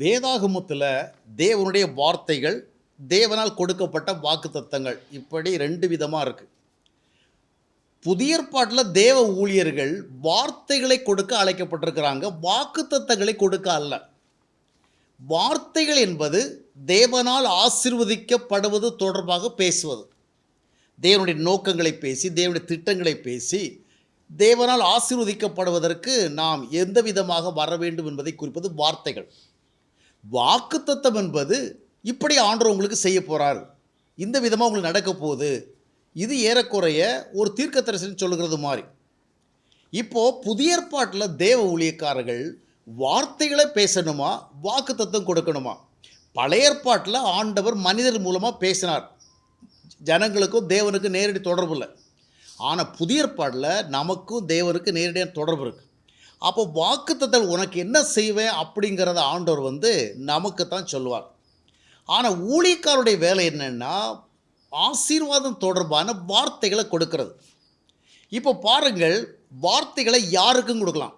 வேதாகமத்தில் தேவனுடைய வார்த்தைகள் தேவனால் கொடுக்கப்பட்ட வாக்குத்தத்தங்கள் இப்படி ரெண்டு விதமாக இருக்குது புதிய ஏற்பாட்டில் தேவ ஊழியர்கள் வார்த்தைகளை கொடுக்க அழைக்கப்பட்டிருக்கிறாங்க வாக்குத்தத்தங்களை கொடுக்க அல்ல. வார்த்தைகள் என்பது தேவனால் ஆசிர்வதிக்கப்படுவது தொடர்பாக பேசுவது. தேவனுடைய நோக்கங்களை பேசி தேவனுடைய திட்டங்களை பேசி தேவனால் ஆசிர்வதிக்கப்படுவதற்கு நாம் எந்த விதமாக வர வேண்டும் என்பதை குறிப்பது வார்த்தைகள். வாக்குத்தத்தம் என்பது இப்படி ஆண்டவர் உங்களுக்கு செய்ய போகிறார் இந்த விதமாக உங்களுக்கு நடக்க போகுது. இது ஏறக்குறைய ஒரு தீர்க்கத்தரசன் சொல்கிறது மாதிரி. இப்போது புதிய ஏற்பாட்டில் தேவ ஊழியக்காரர்கள் வார்த்தைகளை பேசணுமா வாக்குத்தத்தம் கொடுக்கணுமா? பழைய ஏற்பாட்டில் ஆண்டவர் மனிதர் மூலமாக பேசினார். ஜனங்களுக்கும் தேவனுக்கும் நேரடி தொடர்பு இல்லை. ஆனால் புதிய ஏற்பாட்டில் நமக்கும் தேவனுக்கும் நேரடியான தொடர்பு இருக்குது அப்போ வாக்குத்தத்தல் உனக்கு என்ன செய்வேன் அப்படிங்கிறத ஆண்டவர் வந்து நமக்கு தான் சொல்லுவார். ஆனால் ஊழியக்காருடைய வேலை என்னென்னா ஆசீர்வாதம் தொடர்பான வார்த்தைகளை கொடுக்கறது. இப்போ பாருங்கள் வார்த்தைகளை யாருக்கும் கொடுக்கலாம்.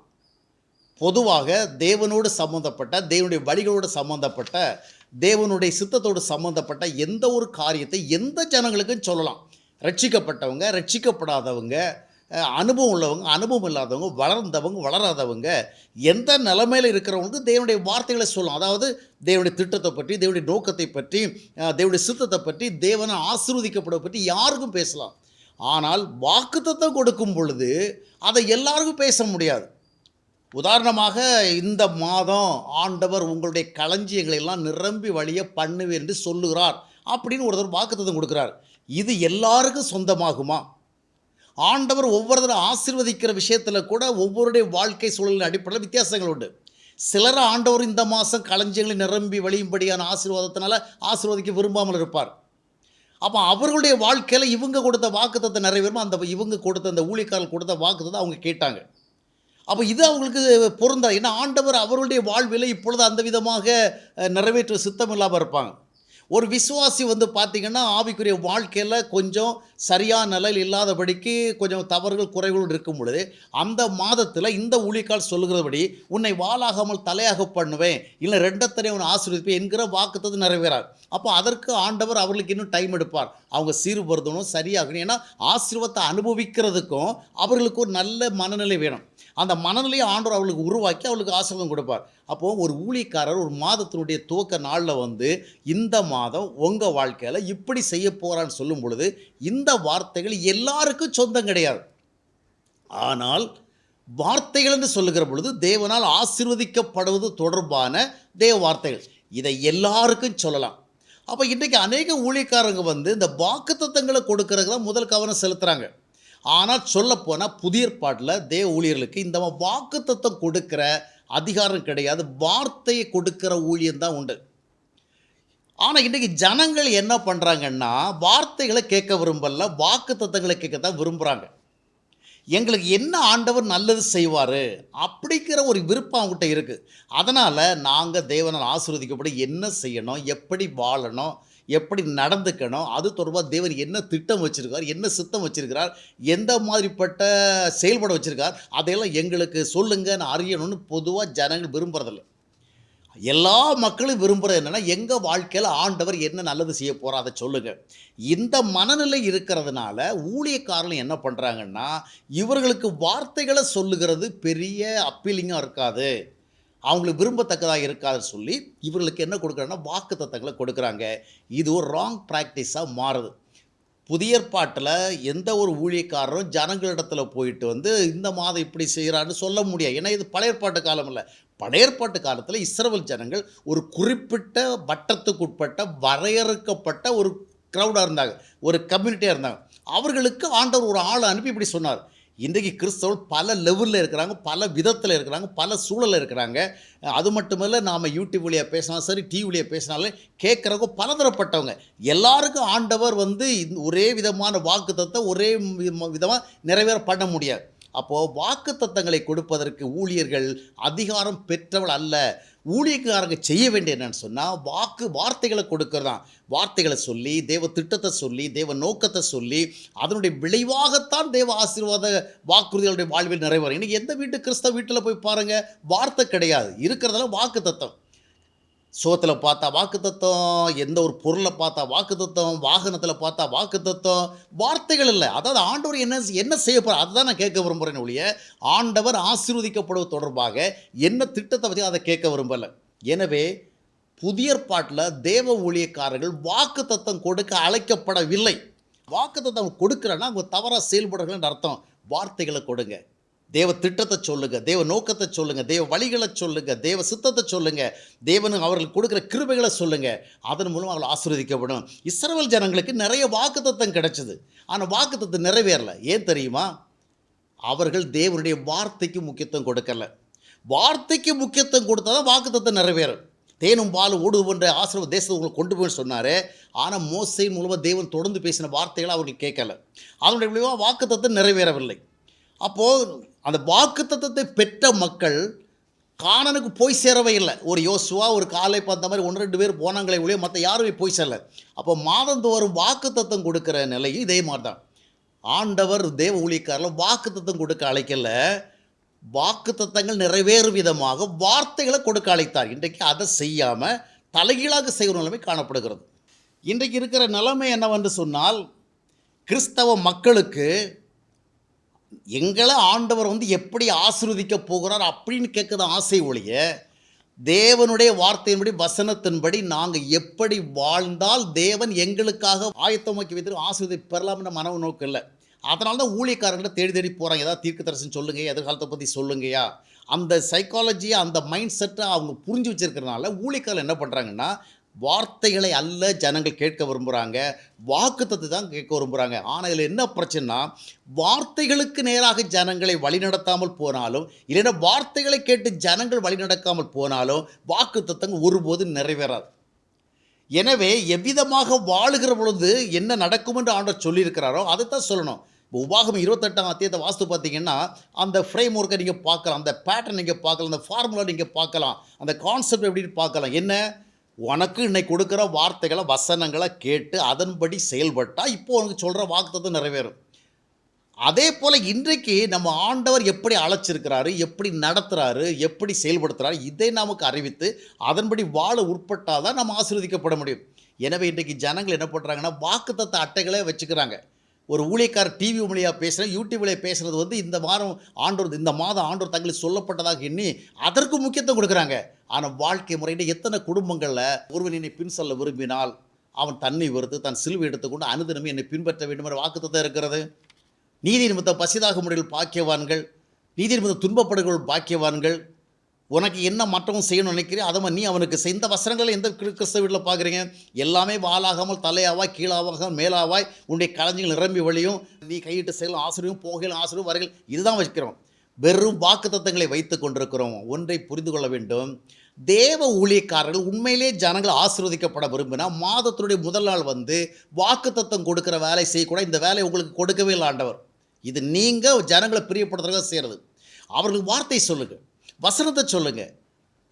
பொதுவாக தேவனோடு சம்மந்தப்பட்ட தேவனுடைய வழிகளோடு சம்மந்தப்பட்ட தேவனுடைய சித்தத்தோடு சம்மந்தப்பட்ட எந்த ஒரு காரியத்தை எந்த ஜனங்களுக்கும் சொல்லலாம். ரட்சிக்கப்பட்டவங்க ரட்சிக்கப்படாதவங்க அனுபவம் உள்ளவங்க அனுபவம் இல்லாதவங்க வளர்ந்தவங்க வளராதவங்க எந்த நிலைமையில் இருக்கிறவங்களுக்கு தேவனுடைய வார்த்தைகளை சொல்லலாம் அதாவது தேவனுடைய திட்டத்தை பற்றி தேவனுடைய நோக்கத்தை பற்றி தேவனுடைய சித்தத்தை பற்றி தேவனை ஆசீர்வதிக்கப்படுவதை பற்றி யாருக்கும் பேசலாம். ஆனால் வாக்குத்தத்தை கொடுக்கும் பொழுது அதை எல்லாருக்கும் பேச முடியாது. உதாரணமாக இந்த மாதம் ஆண்டவர் உங்களுடைய களஞ்சியங்களை எல்லாம் நிரம்பி வழிய பண்ணுவேன் என்று சொல்லுகிறார் அப்படின்னு ஒருத்தர் வாக்குத்தத்தம் கொடுக்குறார். இது எல்லாருக்கும் சொந்தமாகுமா? ஆண்டவர் ஒவ்வொருத்தரும் ஆசீர்வதிக்கிற விஷயத்தில் கூட ஒவ்வொருடைய வாழ்க்கை சூழலின் அடிப்படையில் வித்தியாசங்கள் உண்டு. சிலர் ஆண்டவர் இந்த மாதம் களஞ்சியங்களை நிரம்பி வழியும்படியான ஆசீர்வாதத்தினால ஆசீர்வதிக்க விரும்பாமல் இருப்பார். அப்போ அவர்களுடைய வாழ்க்கையில் இவங்க கொடுத்த வாக்குத்தத்தை நிறைவேறும் அந்த இவங்க கொடுத்த அந்த ஊழியக்காரர்கள் கொடுத்த வாக்குத்தத்தை அவங்க கேட்டாங்க. அப்போ இது அவங்களுக்கு பொருந்தா ஏன்னா ஆண்டவர் அவருடைய வாழ்வில் இப்பொழுது அந்த விதமாக நிறைவேற்ற சித்தம் இல்லாமல் இருப்பாங்க. ஒரு விசுவாசி வந்து பார்த்திங்கன்னா ஆவிக்குரிய வாழ்க்கையில் கொஞ்சம் சரியான நிலையில் இல்லாதபடிக்கு கொஞ்சம் தவறுகள் குறைகள் இருக்கும் பொழுது அந்த மாதத்தில் இந்த ஊழிக்கால் சொல்லுகிறபடி உன்னை வாழாகாமல் தலையாக பண்ணுவேன். இல்லை ரெண்டத்தனை உன் ஆசீர்வதிப்பேன் என்கிற வாக்குத்தது நிறைவேறார் அப்போ அதற்கு ஆண்டவர் அவர்களுக்கு இன்னும் டைம் எடுப்பார். அவங்க சீர்படுத்தணும் சரியாகணும். ஏன்னா ஆசீர்வாதத்தை அனுபவிக்கிறதுக்கும் அவர்களுக்கு ஒரு நல்ல மனநிலை வேணும். அந்த மனநிலையை ஆண்டவர் அவளுக்கு உருவாக்கி அவளுக்கு ஆசீர்வாதம் கொடுப்பார். அப்போது ஒரு ஊழியக்காரர் ஒரு மாதத்தினுடைய துவக்க நாளில் வந்து இந்த மாதம் உங்கள் வாழ்க்கையில் இப்படி செய்ய போகிறான்னு சொல்லும் பொழுது இந்த வார்த்தைகள் எல்லாருக்கும் சொந்தம் கிடையாது. ஆனால் வார்த்தைகள் என்று சொல்லுகிற பொழுது தேவனால் ஆசிர்வதிக்கப்படுவது தொடர்பான தேவ வார்த்தைகள். இதை எல்லாருக்கும் சொல்லலாம். அப்போ இன்றைக்கி அநேக ஊழியக்காரங்க வந்து இந்த வாக்குத்தத்தங்களை கொடுக்கறதுக்கு தான் முதல் கவனம் செலுத்துகிறாங்க ஆனால் சொல்லப்போனால் புதிய ஏற்பாட்டில் தேவ ஊழியர்களுக்கு இந்த வாக்குத்தத்தம் கொடுக்குற அதிகாரம் கிடையாது. வார்த்தையை கொடுக்கிற ஊழியம் தான் உண்டு. ஆனால் இன்றைக்கி ஜனங்கள் என்ன பண்ணுறாங்கன்னா வார்த்தைகளை கேட்க விரும்பல வாக்கு தத்தங்களை கேட்க தான் விரும்புகிறாங்க எங்களுக்கு என்ன ஆண்டவர் நல்லது செய்வார் அப்படிங்கிற ஒரு விருப்பம் அவங்ககிட்ட இருக்குது அதனால் நாங்கள் தேவனால் ஆசீர்வதிக்கப்பட என்ன செய்யணும் எப்படி வாழணும் எப்படி நடந்துக்கணும்? அது தொடர்பாக தேவன் என்ன திட்டம் வச்சுருக்கார்? என்ன சித்தம் வச்சுருக்கிறார்? எந்த மாதிரிப்பட்ட செயல்பட வச்சுருக்கார்? அதையெல்லாம் எங்களுக்கு சொல்லுங்கள் நான் அறியணும்னு பொதுவாக ஜனங்கள் விரும்புறதில்ல. எல்லா மக்களும் விரும்புகிறது என்னென்னா எங்கள் வாழ்க்கையில் ஆண்டவர் என்ன நல்லது செய்ய போகிறா அதை சொல்லுங்கள் இந்த மனநிலை இருக்கிறதுனால ஊழியக்காரர்கள் என்ன பண்ணுறாங்கன்னா இவர்களுக்கு வார்த்தைகளை சொல்லுகிறது பெரிய அப்பீலிங்காக இருக்காது. அவங்களுக்கு விரும்பத்தக்கதாக இருக்காதுன்னு சொல்லி இவர்களுக்கு என்ன கொடுக்குறாங்கன்னா வாக்கு தத்தங்களை கொடுக்குறாங்க. இது ஒரு ராங் ப்ராக்டிஸாக மாறுது. புதிய ஏற்பாட்டில் எந்த ஒரு ஊழியக்காரரும் ஜனங்களிடத்தில் போயிட்டு வந்து இந்த மாதம் இப்படி செய்கிறான்னு சொல்ல முடியாது. ஏன்னா இது பழைய ஏற்பாட்டு காலம் இல்லை. பழைய ஏற்பாட்டு காலத்தில் இஸ்ரவல் ஜனங்கள் ஒரு குறிப்பிட்ட வட்டத்துக்குட்பட்ட வரையறுக்கப்பட்ட ஒரு க்ரௌடாக இருந்தாங்க. ஒரு கம்யூனிட்டியாக இருந்தாங்க. அவர்களுக்கு ஆண்டவர் ஒரு ஆளை அனுப்பி இப்படி சொன்னார். இன்றைக்கு கிறிஸ்தவர்கள் பல லெவலில் இருக்கிறாங்க பல விதத்தில் இருக்கிறாங்க பல சூழலில் இருக்கிறாங்க. அது மட்டுமல்ல நாம் யூடியூப் வழியாக பேசினாலும் சரி டிவி வழியாக பேசினாலும் கேட்குறவங்க பலதரப்பட்டவங்க. எல்லாருக்கும் ஆண்டவர் வந்து ஒரே விதமான வாக்குத்தத்தை ஒரே விதமாக நிறைவேற பண்ண முடியாது. அப்போது வாக்குத்தத்தங்களை கொடுப்பதற்கு ஊழியர்கள் அதிகாரம் பெற்றவள் அல்ல. ஊழியக்காரங்க செய்ய வேண்டிய என்னன்னு சொன்னால் வாக்கு வார்த்தைகளை கொடுக்கறதான். வார்த்தைகளை சொல்லி தேவ திட்டத்தை சொல்லி தேவ நோக்கத்தை சொல்லி அதனுடைய விளைவாகத்தான் தேவ ஆசீர்வாத வாக்குறுதிகளுடைய வாழ்வில் நிறைவேறும் இன்றைக்கி எந்த வீட்டு கிறிஸ்தவ வீட்டில் போய் பாருங்கள் வார்த்தை கிடையாது. இருக்கிறதெல்லாம் வாக்கு தத்தம். சோத்தில் பார்த்தா வாக்குத்தத்தம் எந்த ஒரு பொருளை பார்த்தா வாக்குத்தத்தம் வாகனத்தில் பார்த்தா வாக்குத்தத்தம் வார்த்தைகள் இல்லை. அதாவது ஆண்டவர் என்ன என்ன செய்ய போகிறார் அதுதான் நான் கேட்க விரும்புகிறேன் ஒழிய ஆண்டவர் ஆசீர்வதிக்கப்படுவது தொடர்பாக என்ன திட்டத்தை பற்றி அதை கேட்க விரும்பலை. எனவே புதிய பாட்டில் தேவ ஊழியக்காரர்கள் வாக்குத்தத்தம் கொடுக்க அழைக்கப்படவில்லை. வாக்குத்தத்தம் கொடுக்குறேன்னா அவங்க தவறாக செயல்படுறதுன்னு அர்த்தம். வார்த்தைகளை கொடுங்க. தேவ திட்டத்தை சொல்லுங்க தேவ நோக்கத்தை சொல்லுங்க தேவ வழிகளை சொல்லுங்க தேவ சித்தத்தை சொல்லுங்க தேவனு அவர்களுக்கு கொடுக்குற கிருபைகளை சொல்லுங்க. அதன் மூலம் அவர்கள் ஆசீர்வதிக்கப்படும். இஸ்ரவேல் ஜனங்களுக்கு நிறைய வாக்குத்தத்தம் கிடைச்சது. ஆனால் வாக்குத்தத்தம் நிறைவேறல. ஏன் தெரியுமா? அவர்கள் தேவனுடைய வார்த்தைக்கு முக்கியத்துவம் கொடுக்கல. வார்த்தைக்கு முக்கியத்துவம் கொடுத்தா தான் வாக்குத்தத்தை நிறைவேறும். தேனும் பால் ஓடு போன்ற ஆசிரம தேசத்தை உங்களுக்கு கொண்டு போய் சொன்னார். ஆனால் மோசை மூலமாக தேவன் தொடர்ந்து பேசின வார்த்தைகளை அவர்கள் கேட்கல. அதனுடைய விளைவாக வாக்குத்தத்தை நிறைவேறவில்லை. அப்போது அந்த வாக்குத்தத்தத்தை பெற்ற மக்கள் காணனுக்கு போய் சேரவே இல்லை. ஒரு யோசுவா ஒரு காலை பார்த்த மாதிரி ஒன்று ரெண்டு பேர் போனாங்களே ஒழிய மற்ற யாருமே போய் சேரல. அப்போ மாதந்தோறும் வாக்குத்தத்தம் கொடுக்குற நிலையும் இதே மாதிரி தான் ஆண்டவர் தேவ ஊழியக்காரில் வாக்குத்தத்தம் கொடுக்க அழைக்கல. வாக்குத்தத்தங்கள் நிறைவேறும் விதமாக வார்த்தைகளை கொடுக்க அழைத்தார். இன்றைக்கு அதை செய்யாமல் தலைகீழாக செய்கிற நிலைமை காணப்படுகிறது. இன்றைக்கு இருக்கிற நிலைமை என்னவென்று சொன்னால் கிறிஸ்தவ மக்களுக்கு எங்களை ஆண்டவர் வந்து எப்படி ஆசிர்வதிக்க போகிறார் அப்படின்னு கேட்குற ஆசை ஒழிய தேவனுடைய வார்த்தையின்படி வசனத்தின்படி நாங்கள் எப்படி வாழ்ந்தால் தேவன் எங்களுக்காக ஆயத்தமாக்கி வைத்து ஆசிர்வதி பெறலாம்னு மனவு நோக்கம் இல்லை. அதனால தான் ஊழியக்காரங்களை தேடி தேடி போகிறாங்க ஏதாவது தீர்க்க தரிசனம் சொல்லுங்க எதிர்காலத்தை பற்றி சொல்லுங்கயா அந்த சைக்காலஜியை அந்த மைண்ட் செட்டை அவங்க புரிஞ்சு வச்சுருக்கிறனால ஊழியக்காரர்கள் என்ன பண்ணுறாங்கன்னா வார்த்தைகளை அல்ல ஜனங்கள் கேட்க விரும்புகிறாங்க வாக்குத்தத்தை தான் கேட்க விரும்புகிறாங்க ஆனால் இதில் என்ன பிரச்சனைனா வார்த்தைகளுக்கு நேராக ஜனங்களை வழிநடத்தாமல் போனாலும் இல்லைன்னா வார்த்தைகளை கேட்டு ஜனங்கள் வழிநடக்காமல் போனாலும் வாக்குத்தத்தங்கள் ஒருபோது நிறைவேறாது. எனவே எவ்விதமாக வாழுகிற பொழுது என்ன நடக்கும் என்று ஆண்டவர் சொல்லியிருக்கிறாரோ அதை தான் சொல்லணும். இப்போ உபாகம் இருபத்தெட்டாம் அத்தியத்தை வாஸ்து பார்த்தீங்கன்னா அந்த ஃப்ரேம் ஒர்க்கை நீங்கள் பார்க்கலாம் அந்த பேட்டர்ன் நீங்கள் பார்க்கலாம் அந்த ஃபார்முலா நீங்கள் பார்க்கலாம் அந்த கான்செப்ட் எப்படின்னு பார்க்கலாம். என்ன? உனக்கு இன்னைக்கு கொடுக்குற வார்த்தைகளை வசனங்களை கேட்டு அதன்படி செயல்பட்டால் இப்போ உனக்கு சொல்கிற வாக்குத்தத்தை நிறைவேறும். அதே போல் இன்றைக்கு நம்ம ஆண்டவர் எப்படி அழைச்சிருக்கிறாரு எப்படி நடத்துகிறாரு எப்படி செயல்படுத்துகிறாரு இதை நமக்கு அறிவித்து அதன்படி வாழ உட்பட்டால் தான் நம்ம ஆசீர்வதிக்கப்பட முடியும். எனவே இன்றைக்கு ஜனங்கள் என்ன பண்ணுறாங்கன்னா வாக்குத்தத்த அட்டைகளே வச்சுக்கிறாங்க. ஒரு ஊழியக்காரர் டிவி வழியாக பேசுகிறேன் யூடியூப்லேயே பேசுகிறது வந்து இந்த வாரம் ஆண்டோர் இந்த மாதம் ஆண்டோர் தங்களுக்கு சொல்லப்பட்டதாக எண்ணி அதற்கு முக்கியத்துவம் கொடுக்குறாங்க. ஆனால் வாழ்க்கை முறையில் எத்தனை குடும்பங்களில் ஒருவன் என்னை பின் செல்ல விரும்பினால் அவன் தன்னை வெறுத்து தன் சிலுவை எடுத்துக்கொண்டு அனுதினமே என்னை பின்பற்ற வேண்டும் என்ற வாக்குத்தத்தம் இருக்கிறது. நீதி நிமித்த பசிதாக முறையில் பாக்கியவான்கள் நீதி நிமித்த துன்பப்படுகள் பாக்கியவான்கள் உனக்கு என்ன மற்றவன் செய்யணும்னு நினைக்கிறேன் அதை நீ அவனுக்கு செய்த வசனங்களை எந்த கிறிஸ்தவ வீட்டில் பார்க்குறீங்க? எல்லாமே வாலாகாமல் தலையாவாய் கீழாவாக மேலாவாய் உன்னுடைய கலைஞர்கள் நிரம்பி வழியும் நீ கையிட்டு செயலும் ஆசிரியும் போகையில் ஆசிரியும் வருகள் இதுதான் வச்சுக்கிறோம். வெறும் வாக்குத்தத்தங்களை வைத்து கொண்டிருக்கிறோம். ஒன்றை புரிந்து கொள்ள வேண்டும். தேவ ஊழியக்காரர்கள் உண்மையிலே ஜனங்கள் ஆசீர்வதிக்கப்பட விரும்பினா மாதத்தினுடைய முதல் நாள் வந்து வாக்குத்தத்தம் கொடுக்குற வேலை செய்யக்கூட இந்த வேலையை உங்களுக்கு கொடுக்கவே இல்லை ஆண்டவர். இது நீங்கள் ஜனங்களை பிரியப்படுறதுக்காக செய்கிறது அவர்கள் வார்த்தை சொல்லுங்கள். வசனத்தை சொல்லுங்கள்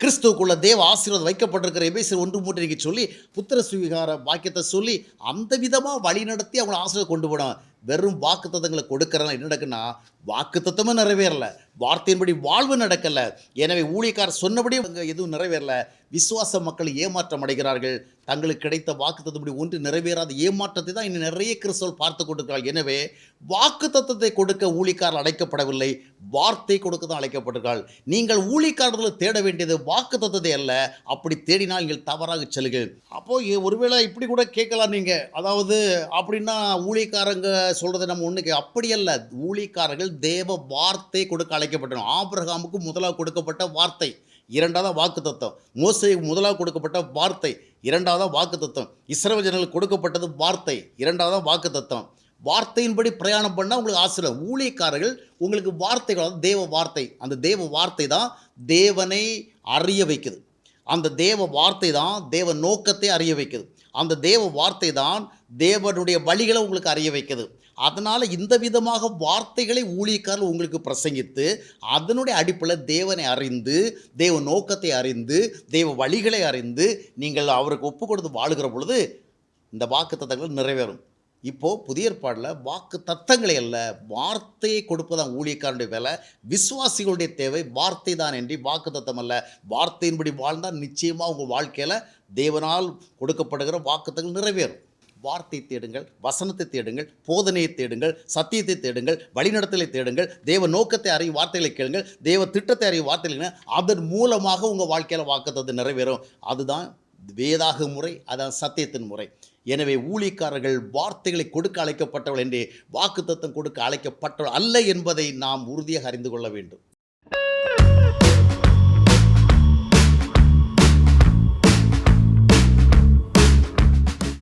கிறிஸ்துவுக்குள்ள தேவ ஆசீர்வாதம் வைக்கப்பட்டிருக்கிற எபேசர் ஒன்று மூட்டை நீங்கள் சொல்லி புத்திர சுவீகார வாக்கியத்தை சொல்லி அந்த விதமாக வழி நடத்தி அவங்களை ஆசீர்வாதம் கொண்டு போனோம் வெறும் வாக்குத்தத்தங்களை கொடுக்கறதுனால என்ன நடக்குன்னா வாக்குத்தத்தமும் நிறைவேறலை. வார்த்தையின்படி வாழ்வு நடக்கல. எனவே ஊழியக்காரர் சொன்னபடி அங்கே எதுவும் நிறைவேறல. விசுவாச மக்கள் ஏமாற்றம் அடைகிறார்கள். தங்களுக்கு கிடைத்த வாக்குத்தத்தப்படி ஒன்று நிறைவேறாத. ஏமாற்றத்தை தான் இன்னும் நிறைய கிறிஸ்தவர்கள் பார்த்து கொண்டிருக்கிறார்கள். எனவே வாக்குத்தத்தத்தை கொடுக்க ஊழிக்காரர் அழைக்கப்படவில்லை. வார்த்தை கொடுக்க தான் அழைக்கப்பட்டிருக்கிறார்கள். நீங்கள் ஊழிக்காரர்கள் தேட வேண்டியது வாக்குத்தத்தத்தை அல்ல. அப்படி தேடினால் நீங்கள் தவறாக செல்கள் அப்போ ஒருவேளை இப்படி கூட கேட்கலாம் நீங்கள் அதாவது அப்படின்னா ஊழிக்காரங்க சொல்கிறத நம்ம ஒன்று அப்படி அல்ல. ஊழிக்காரர்கள் தேவ வார்த்தை கொடுக்க அழைக்கப்பட்டன. ஆபிரகாமுக்கு முதலாக கொடுக்கப்பட்ட வார்த்தை இரண்டாவது வாக்கு தத்துவம் மோசைக்கு முதலாக கொடுக்கப்பட்ட வார்த்தை இரண்டாவது வாக்கு தத்துவம் இஸ்ரவேல் ஜனங்களுக்கு கொடுக்கப்பட்டது வார்த்தை இரண்டாவது வாக்கு தத்துவம் வார்த்தையின்படி பிரயாணம் பண்ணால் உங்களுக்கு ஆசிரியர் ஊழியக்காரர்கள் உங்களுக்கு வார்த்தைகள் தேவ வார்த்தை. அந்த தேவ வார்த்தை தான் தேவனை அறிய வைக்குது. அந்த தேவ வார்த்தை தான் தேவ நோக்கத்தை அறிய வைக்குது. அந்த தேவ வார்த்தை தான் தேவனுடைய வழிகளை உங்களுக்கு அறிய வைக்குது. அதனால் இந்த விதமாக வார்த்தைகளை ஊழியக்காரர்கள் உங்களுக்கு பிரசங்கித்து அதனுடைய அடிப்படையில் தேவனை அறிந்து தேவ நோக்கத்தை அறிந்து தேவ வழிகளை அறிந்து நீங்கள் அவருக்கு ஒப்பு கொடுத்து வாழுகிற பொழுது இந்த வாக்குத்தத்தங்கள் நிறைவேறும். இப்போது புதிய ஏற்பாடில் வாக்கு தத்தங்களை அல்ல வார்த்தையை கொடுப்பதான் ஊழியக்காரனுடைய வேலை. விசுவாசிகளுடைய தேவை வார்த்தை தான் என்று வாக்கு தத்தம் அல்ல. வார்த்தையின்படி வாழ்ந்தால் நிச்சயமாக உங்கள் வாழ்க்கையில் தேவனால் கொடுக்கப்படுகிற வாக்குத்தங்கள் நிறைவேறும். வார்த்தை தேடுங்கள் வசனத்தை தேடுங்கள் போதனையை தேடுங்கள் சத்தியத்தை தேடுங்கள் வழிநடத்தலை தேடுங்கள் தேவ நோக்கத்தை அறியும் வார்த்தைகளை கேளுங்கள் தேவ திட்டத்தை அறியும் வார்த்தைகளை அதன் மூலமாக உங்கள் வாழ்க்கையில் வாக்குத்தது நிறைவேறும். அதுதான் வேதாக முறை அதான் சத்தியத்தின் முறை. எனவே ஊழியக்காரர்கள் வார்த்தைகளை கொடுக்க அழைக்கப்பட்டவள் என்று வாக்குத்தத்தம் கொடுக்க அழைக்கப்பட்டவள் அல்ல என்பதை நாம் உறுதியாக அறிந்து கொள்ள வேண்டும்.